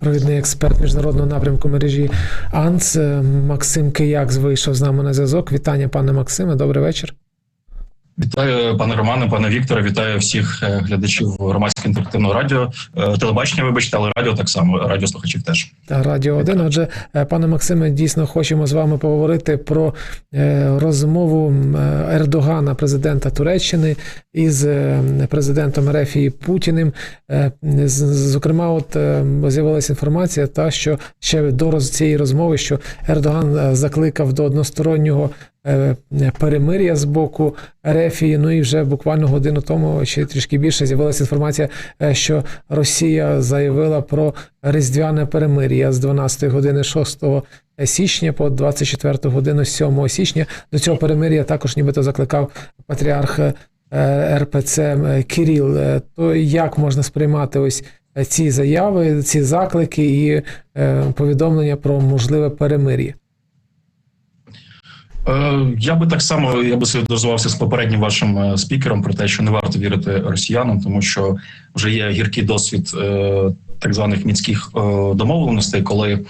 Провідний експерт міжнародного напрямку мережі АНС е, Максим Кияк вийшов з нами на зв'язок. Вітання, пане Максиме. Добрий вечір. Вітаю, пане Романе, пане Вікторе. Вітаю всіх е, глядачів громадського інтерактивного радіо, Е, телебачення. Вибачте, але радіо так само, радіослухачів теж. та Радіо 1. Отже, е, пане Максиме, дійсно хочемо з вами поговорити про розмову Ердогана, президента Туреччини, із президентом Рефії Путіним. Зокрема, от з'явилася інформація, та що ще до цієї розмови, що Ердоган закликав до одностороннього перемир'я з боку Рефії. Ну і вже буквально годину тому, чи трішки більше, з'явилася інформація, е, що Росія заявила про різдвяне перемир'я з 12 години 6 січня по 24 годину 7 січня. До цього перемир'я також нібито закликав патріарх е, РПЦ е, Кіріл. Е, То як можна сприймати ось е, ці заяви, ці заклики і е, повідомлення про можливе перемир'я? Е, Я би так само я би солідаризувався з попереднім вашим е, спікером про те, що не варто вірити росіянам, тому що вже є гіркий досвід е, так званих мінських е, домовленостей, коли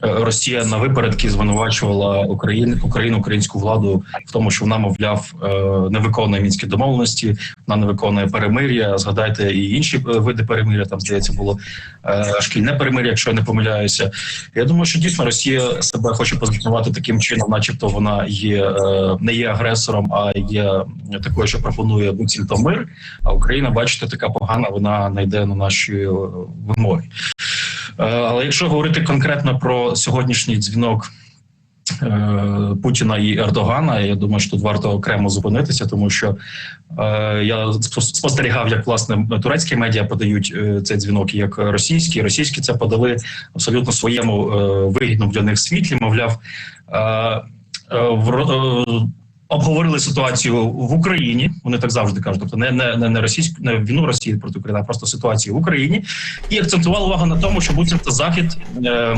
Росія на випередки звинувачувала Україну, Україну, українську владу в тому, що вона, мовляв, е, не виконує мінські домовленості, вона не виконує перемир'я. Згадайте і інші е, види перемир'я. Там здається було е, шкільне перемир'я, якщо я не помиляюся. Я думаю, що дійсно Росія себе хоче позиціонувати таким чином, начебто вона є е, не є агресором, а є такою, що пропонує буцімто мир. А Україна, бачите, така погана, вона не йде на наші е, вимоги. Е, Але якщо говорити конкретно про сьогоднішній дзвінок. е, Путіна і Ердогана, я думаю, що тут варто окремо зупинитися, тому що е, я спостерігав, як власне турецькі медіа подають цей дзвінок, як російські. Російські це подали абсолютно своєму вигідному для них світлі. Мовляв, в обговорили ситуацію в Україні. Вони так завжди кажуть, тобто не не, не, російську не війну Росії проти України, а просто ситуацію в Україні, і акцентували увагу на тому, що буцімто захід е,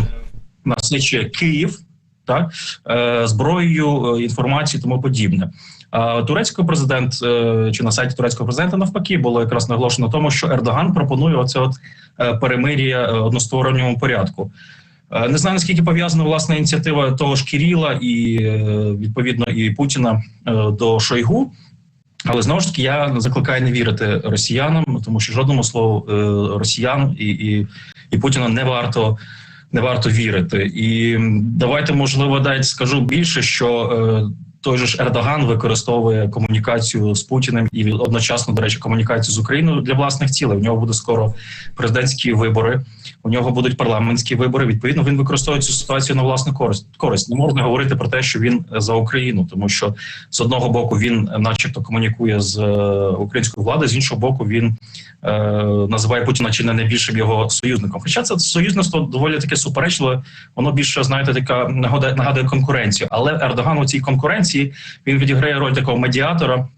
насичує Київ так е, зброєю, е, інформацією, тому подібне. А турецький президент е, чи на сайті турецького президента навпаки було якраз наголошено тому, що Ердоган пропонує оце от е, перемир'я е, односторонньому порядку. Е, Не знаю наскільки пов'язана власна ініціатива того ж Кіріла і е, відповідно і Путіна е, до Шойгу. Але знову ж таки я закликаю не вірити росіянам, тому що жодному слову росіян і, і, і Путіна не варто не варто вірити. І давайте, можливо, дайте скажу більше, що той же ж Ердоган використовує комунікацію з Путіним і одночасно, до речі, комунікацію з Україною для власних цілей. У нього буде скоро президентські вибори, у нього будуть парламентські вибори. Відповідно, він використовує цю ситуацію на власну користь. Користь не можна говорити про те, що він за Україну, тому що з одного боку він, начебто, комунікує з е, українською владою, з іншого боку, він е, називає Путіна чи не найбільшим його союзником. Хоча це союзництво доволі таке суперечливе, воно більше знаєте, така нагадує, нагадує конкуренцію. Але Ердоган у цій конкуренції він відіграє роль такого медіатора.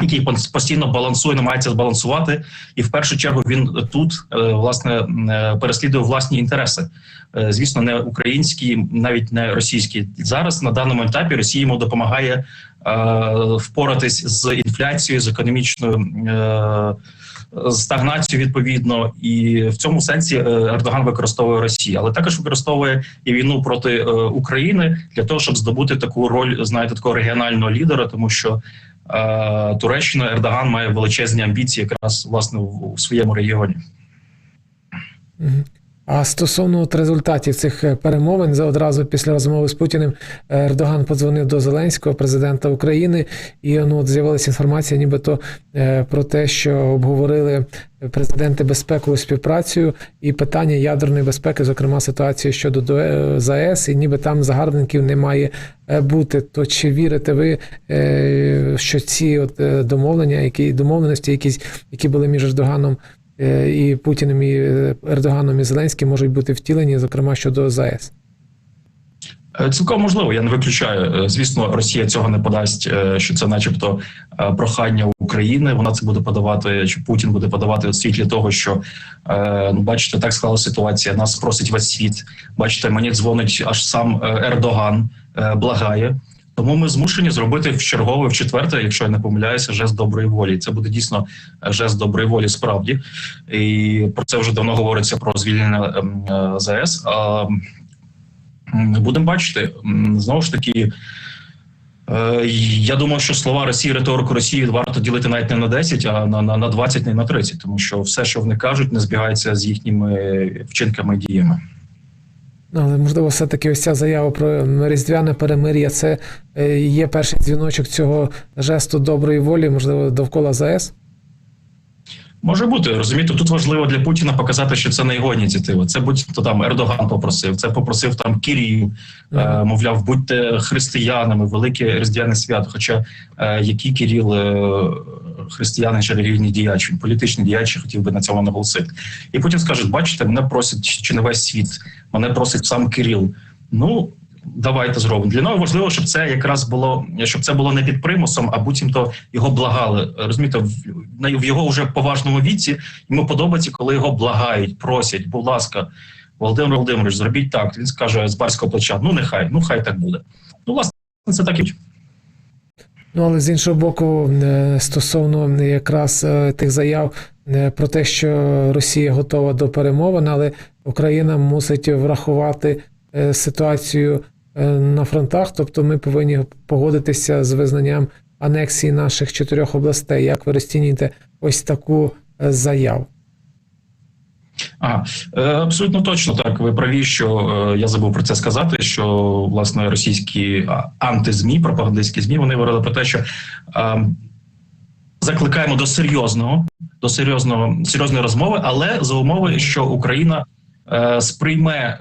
Який постійно балансує, намагається збалансувати, і в першу чергу він тут е, власне е, переслідує власні інтереси. Е, Звісно, не українські, навіть не російські. Зараз на даному етапі Росія йому допомагає впоратись з інфляцією, з економічною стагнацією відповідно, і в цьому сенсі Ердоган використовує Росію, але також використовує і війну проти України для того, щоб здобути таку роль, знаєте, такого регіонального лідера, тому що Туреччина Ердоган має величезні амбіції, якраз власне в своєму регіоні. А стосовно от результатів цих е, перемовин, за одразу після розмови з Путіним е, Ердоган подзвонив до Зеленського, президента України, і ну, от з'явилася інформація, нібито е, про те, що обговорили президенти безпекову співпрацю і питання ядерної безпеки, зокрема ситуацію щодо е, ЗАЕС, і ніби там загарбників не має е, бути. То чи вірите ви, е, що ці от е, домовлення, які домовленості, якісь які були між Ердоганом е, і Путіним, і е, Ердоганом і Зеленським можуть бути втілені, зокрема щодо ЗАЕС. Е, Цілком можливо, я не виключаю. Е, Звісно, Росія цього не подасть, е, що це, начебто, е, прохання України. Вона це буде подавати, чи Путін буде подавати у світлі того, що е, ну бачите, так склала ситуація. Нас просить весь світ. Бачите, мені дзвонить аж сам е, Ердоган, е, благає. Тому ми змушені зробити в чергове, в четверте, якщо я не помиляюся, жест доброї волі. Це буде дійсно е, жест доброї волі, справді. І про це вже давно говориться про звільнення ем, е, А будемо бачити знову ж таки. Е, Я думаю, що слова Росії, риторику Росії варто ділити навіть не на 10, а на, на, на 20, не на 30, тому що все, що вони кажуть, не збігається з їхніми вчинками і діями. Але можливо, все-таки ось ця заява про різдвяне перемир'я це е, є перший дзвіночок цього жесту доброї волі, можливо, довкола ЗАЕС. Може бути, розумієте, тут важливо для Путіна показати, що це не його ініціатива. Це будь-то там Ердоган попросив, це попросив там Кірів, е, мовляв, будьте християнами, велике різдвяне свято. Хоча е, який Кіріл е, християнин чи релігійний діяч, він політичний діяч, хотів би на цьому наголосити. І Путін скаже: бачите, мене просить чи не весь світ, мене просить сам Кирил. Ну. Давайте зробимо для нього важливо, щоб це якраз було щоб це було не під примусом, а буцімто його благали. Розумієте, в його вже поважному віці йому подобається, коли його благають, просять, будь ласка, Володимир Володимирович, зробіть так. Він скаже з барського плеча: ну нехай, ну хай так буде. Ну, власне, це так і Ну, але з іншого боку, е, стосовно якраз е, тих заяв е, про те, що Росія готова до перемовин, але Україна мусить врахувати ситуацію на фронтах, тобто ми повинні погодитися з визнанням анексії наших чотирьох областей. Як ви розцінюєте ось таку заяву? Ага, е, абсолютно точно так. Ви праві, що е, я забув про це сказати. Що власне російські антизмі, пропагандистські змі, вони говорили про те, що е, закликаємо до серйозного, до серйозного серйозної розмови, але за умови, що Україна сприйме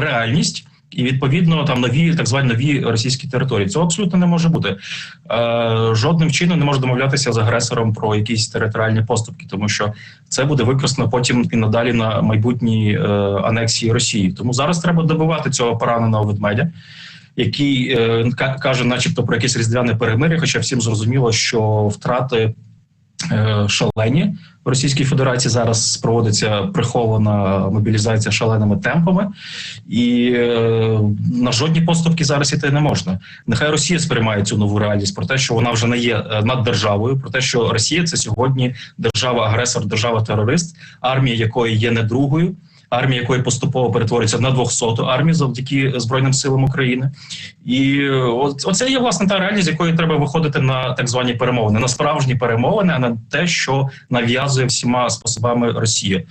реальність. І відповідно там нові так звані нові російські території. Цього абсолютно не може бути. Е, жодним чином не може домовлятися з агресором про якісь територіальні поступки, тому що це буде використано потім і надалі на майбутній е, анексії Росії. Тому зараз треба добивати цього пораненого ведмедя, який е, каже, начебто, про якесь різдвяне перемир'я, хоча всім зрозуміло, що втрати шалені в Російській Федерації зараз проводиться прихована мобілізація шаленими темпами, і е, на жодні поступки зараз іти не можна. Нехай Росія сприймає цю нову реальність про те, що вона вже не є над наддержавою, про те, що Росія це сьогодні держава-агресор, держава-терорист, армія якої є не другою. Армія якої поступово перетворюється на 200-ту армію завдяки Збройним силам України, і оце є власне та реальність, з якої треба виходити на так звані перемовини, на справжні перемовини, а не те, що нав'язує всіма способами Росія.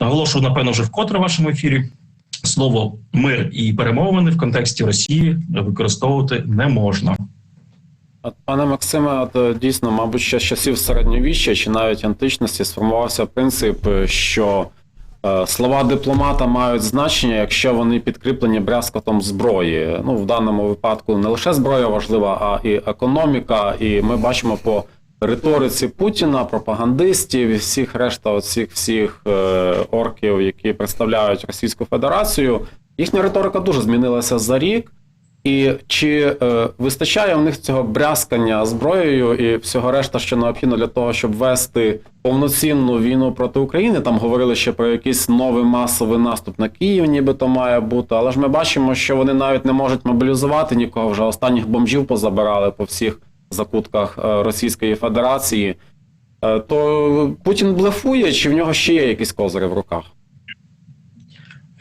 Наголошую, напевно, вже вкотре в вашому ефірі. Слово мир і перемовини в контексті Росії використовувати не можна. Пане Максиме, е, дійсно, мабуть, ще з часів середньовіччя чи навіть античності сформувався принцип, е, що слова дипломата мають значення, якщо вони підкріплені брязкотом зброї. Ну, в даному випадку не лише зброя важлива, а і економіка. І ми бачимо по риториці Путіна, пропагандистів і всіх решта оцих всіх е, орків, які представляють Російську Федерацію. Їхня риторика дуже змінилася за рік. І чи е, вистачає в них цього брязкання зброєю і всього решта, що необхідно для того, щоб вести повноцінну війну проти України? Там говорили ще про якийсь новий масовий наступ на Київ, нібито має бути. Але ж ми бачимо, що вони навіть не можуть мобілізувати нікого. Вже останніх бомжів позабирали по всіх закутках е, Російської Федерації. Е, то Путін блефує, чи в нього ще є якісь козири в руках?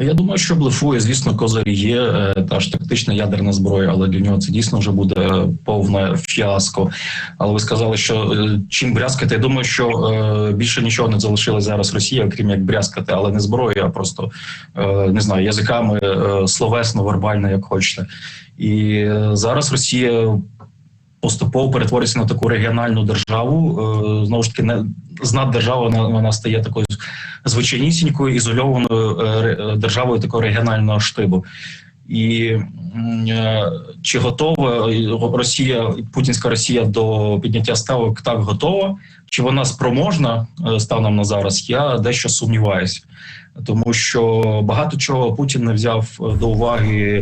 Я думаю, що блефує, звісно, козирі є е, та ж тактична ядерна зброя, але для нього це дійсно вже буде повне фіаско. Але ви сказали, що е, чим брязкати? Я думаю, що е, більше нічого не залишилось зараз Росія, окрім як брязкати, але не зброєю, а просто не знаю, язиками словесно, вербально, як хочете. І зараз Росія. Поступово перетворюється на таку регіональну державу. Е, Знову ж таки, не з вона, вона стає такою звичайнісінькою ізольованою е, державою такого регіонального штибу. І е, чи готова Росія, путінська Росія до підняття ставок так готова, чи вона спроможна станом на зараз? Я дещо сумніваюся, тому що багато чого Путін не взяв до уваги.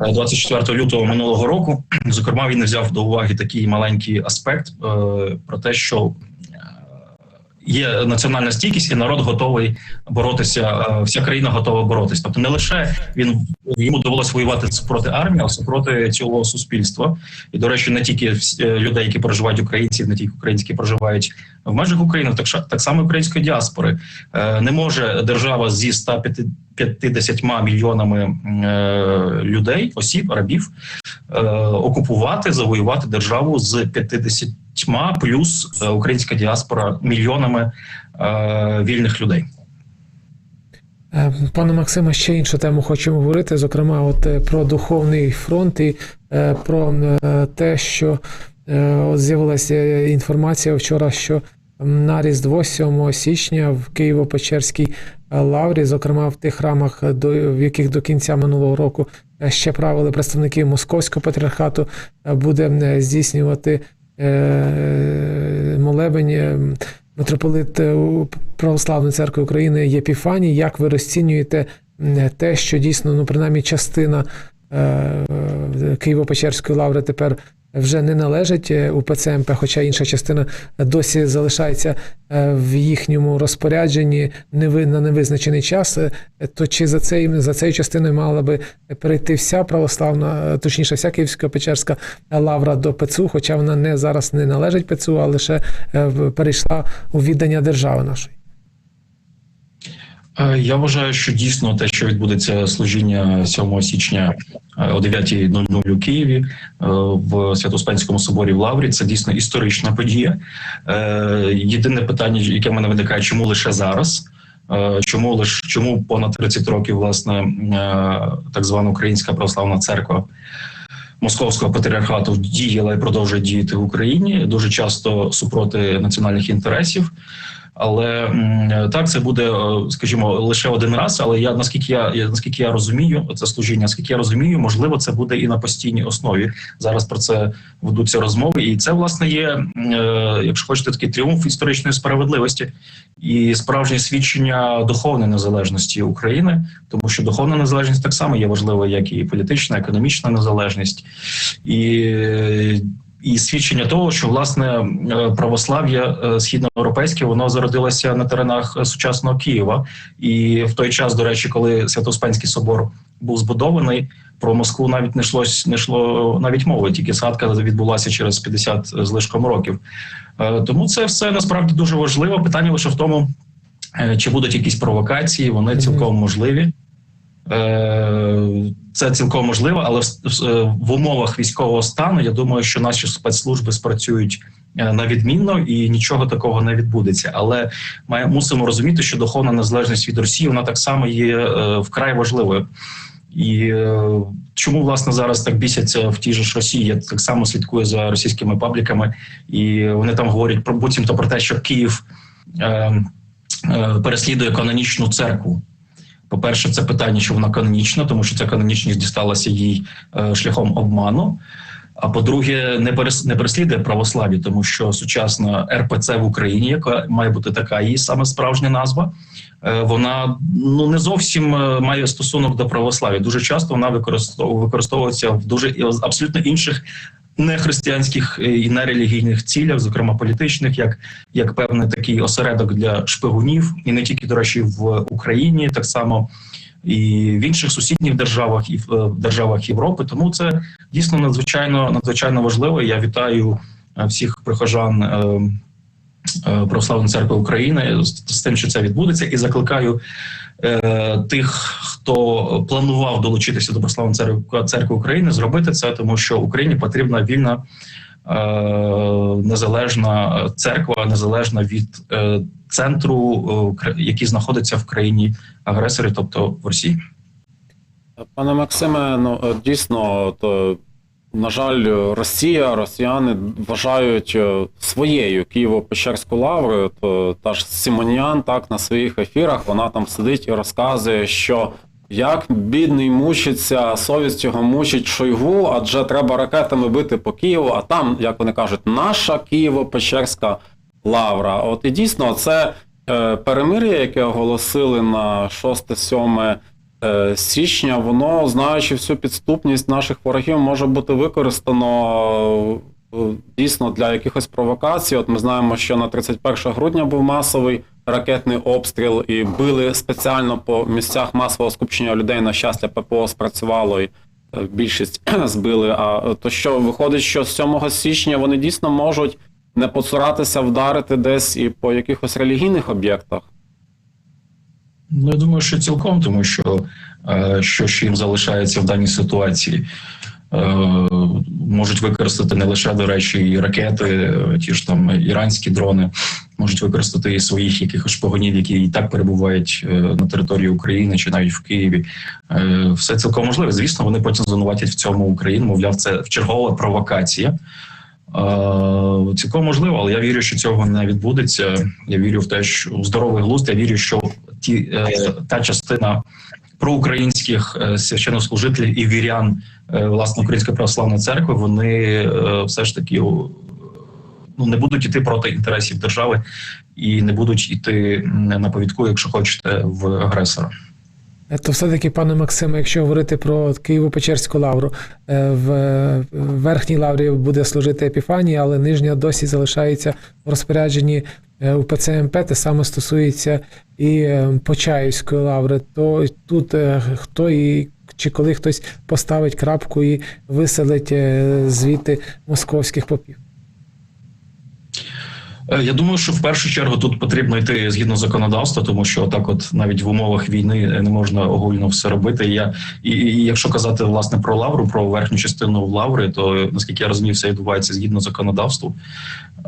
Е, 24 лютого минулого року, зокрема, він взяв до уваги такий маленький аспект е, про те, що є національна стійкість, і народ готовий боротися. е, Вся країна готова боротися. Тобто, не лише він йому довелося воювати супроти армії, а супроти цілого суспільства. І до речі, не тільки е, людей, які проживають українців, не тільки українські проживають в межах України, так так само української діаспори. Е, Не може держава зі 150 мільйонами е, людей, осіб, рабів, окупувати, завоювати державу з 50 плюс е, українська діаспора мільйонами е, вільних людей. Е, Пане Максиме, ще іншу тему хочемо говорити, зокрема, от про духовний фронт і про те, що от з'явилася інформація вчора, що на Різдво 7 січня в Києво-Печерській лаврі, зокрема в тих храмах, в яких до кінця минулого року ще правили представники Московського патріархату, буде здійснювати молебень е, митрополит е, Православної церкви України Єпіфаній. Як ви розцінюєте те, що дійсно, ну принаймні, частина е, Києво-Печерської лаври тепер вже не належить е, УПЦ МП, хоча інша частина досі залишається е, в їхньому розпорядженні на невизначений час, е, то чи за цей за цією частиною мала би перейти вся православна, точніше, вся Київсько-Печерська лавра до ПЦУ, хоча вона не зараз не належить ПЦУ, а лише перейшла у віддання держави нашої. Е, Я вважаю, що дійсно те, що відбудеться служіння 7 січня е, о 9.00 у Києві е, в Свято-Успенському соборі в Лаврі, це дійсно історична подія. Єдине питання, яке в мене виникає, чому лише зараз? Чому лише чому понад 30 років власне так звана Українська православна церква Московського патріархату діяла і продовжує діяти в Україні дуже часто супроти національних інтересів. Але так це буде, е, скажімо, лише один раз. Але я наскільки я, наскільки я розумію, це служіння, наскільки я розумію, можливо, це буде і на постійній основі. Зараз про це ведуться розмови, і це власне є, е, якщо хочете, такий тріумф історичної справедливості і справжнє свідчення духовної незалежності України, тому що духовна незалежність так само є важлива, як і політична, економічна незалежність, і, і свідчення того, що власне е, православ'я е, східноєвропейське воно зародилося на теренах е, сучасного Києва, і в той час, до речі, коли Свято-Успенський собор був збудований. Про Москву навіть не йшлось, не йшло навіть мови, тільки згадка відбулася через 50 з лишком років. Тому це все насправді дуже важливо. Питання лише в тому, чи будуть якісь провокації, вони цілком можливі. Е, Це цілком можливо, але в, в- умовах військового стану я думаю, що наші спецслужби спрацюють е, на відмінно і нічого такого не відбудеться. Але має мусимо розуміти, що духовна незалежність від Росії вона так само є е, вкрай важливою. І е, чому власне зараз так бісяться в тій же ж Росії? Я так само слідкую за російськими пабліками, і вони там говорять про буцімто про те, що Київ е, е, переслідує канонічну церкву. По-перше, це питання, що вона канонічна, тому що ця канонічність дісталася їй е, шляхом обману. А по-друге, не не переслідує православ'я, тому що сучасна РПЦ в Україні, яка має бути така, її саме справжня назва, е, вона ну не зовсім е, має стосунок до православ'я. Дуже часто вона використов- використовується в дуже абсолютно інших нехристиянських е, і нерелігійних цілях, зокрема політичних, як, як певний такий осередок для шпигунів, і не тільки до речі, в Україні, так само і в інших сусідніх державах, і в е, державах Європи. Тому це дійсно надзвичайно надзвичайно важливо. Я вітаю е, всіх прихожан. Е, Православної церкви України з, тим, що це відбудеться, і закликаю е, тих, хто планував долучитися до Православної церкви, церкви України, зробити це, тому що Україні потрібна вільна е, незалежна церква, незалежна від е, центру, е, який знаходиться в країні агресорі, тобто в Росії. Пане Максиме, ну е, дійсно, то, на жаль, Росія, росіяни вважають е, своєю Києво-Печерську лаврою. То та ж Сімоніан так на своїх ефірах вона там сидить і розказує, що як бідний мучиться, совість його мучить Шойгу, адже треба ракетами бити по Києву, а там, як вони кажуть, наша Києво-Печерська лавра. От і дійсно, це е, перемир'я, яке оголосили на 6-7 е, січня, воно, знаючи всю підступність наших ворогів, може бути використано е, дійсно для якихось провокацій. От ми знаємо, що на 31 грудня був масовий ракетний обстріл і били спеціально по місцях масового скупчення людей. На щастя, ППО спрацювало і е, більшість збили. А е, то що виходить, що з 7 січня вони дійсно можуть не поцуратися, вдарити десь і по якихось релігійних об'єктах. Ну, я думаю, що цілком, тому що е, що ж їм залишається в даній ситуації. Е, можуть використати не лише, до речі, і ракети, е, ті ж там іранські дрони, можуть використати і своїх якихось шпигунів, які і так перебувають на території України чи навіть в Києві. Все цілком можливо. Звісно, вони потім звинуватять в цьому Україну. Мовляв, це чергова провокація. Цілком можливо, але я вірю, що цього не відбудеться. Я вірю в те, що в здоровий глузд. Я вірю, що ті е, та частина проукраїнських е, священнослужителів і вірян е, власне Української православної церкви, вони е, все ж таки ну не будуть іти проти інтересів держави і не будуть іти на повідку, якщо хочете, в агресора. То все-таки, пане Максиме, якщо говорити про Києво-Печерську лавру, е, в е, верхній лаврі буде служити Епіфанія, але нижня досі залишається в розпорядженні е, УПЦ МП, те саме стосується і Почаївської лаври. То тут хто і чи коли хтось поставить крапку і виселить звідти московських попів. Е, Я думаю, що в першу чергу тут потрібно йти згідно законодавства, тому що так, от навіть в умовах війни не можна огульно все робити. Я і, і якщо казати власне про лавру, про верхню частину лаври, то наскільки я розумію, все відбувається згідно законодавству.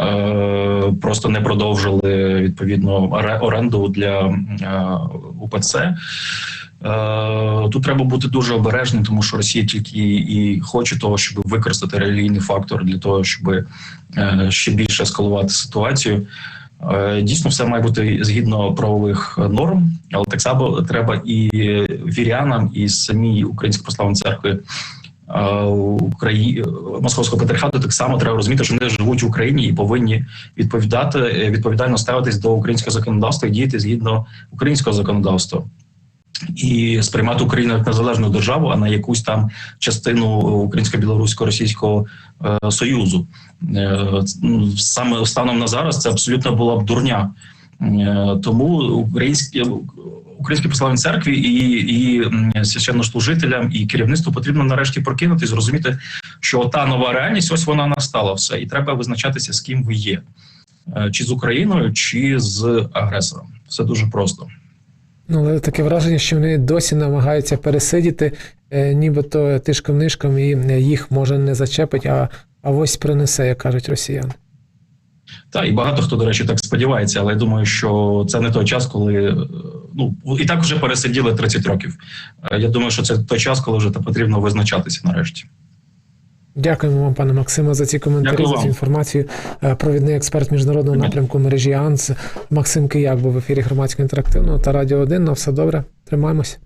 Е, просто не продовжили відповідно оре- оренду для е, УПЦ. Е, Тут треба бути дуже обережним, тому що Росія тільки і хоче того, щоб використати релігійний фактор для того, щоб е, ще більше ескалувати ситуацію. Е, Дійсно, все має бути згідно правових норм, але так само треба і вірянам, і самій Української православної церкви Украї... Московського патріархату так само треба розуміти, що вони живуть в Україні і повинні відповідати відповідально ставитись до українського законодавства і діяти згідно українського законодавства. І сприймати Україну як незалежну державу, а не якусь там частину українсько-білорусько-російського е, союзу. Е, ну, саме станом на зараз це абсолютно була б дурня. Е, тому українські українській православній церкві і, і священнослужителям і керівництву потрібно нарешті прокинути і зрозуміти, що та нова реальність ось вона настала все, і треба визначатися, з ким ви є, Е, чи з Україною, чи з агресором. Все дуже просто. Ну, але таке враження, що вони досі намагаються пересидіти, е, нібито тишком-нишком, і е, їх може не зачепить, а, а ось принесе, як кажуть росіяни. Та і багато хто, до речі, так сподівається, але я думаю, що це не той час, коли е, ну і так вже пересиділи 30 років. Е, Я думаю, що це той час, коли вже потрібно визначатися нарешті. Дякуємо вам, пане Максиме, за ці коментарі, Дякую за цю інформацію. Е, Провідний експерт міжнародного Дякую. напрямку мережі АНС Максим Кияк був в ефірі громадського інтерактивного та Радіо 1. На все добре. Тримаємось.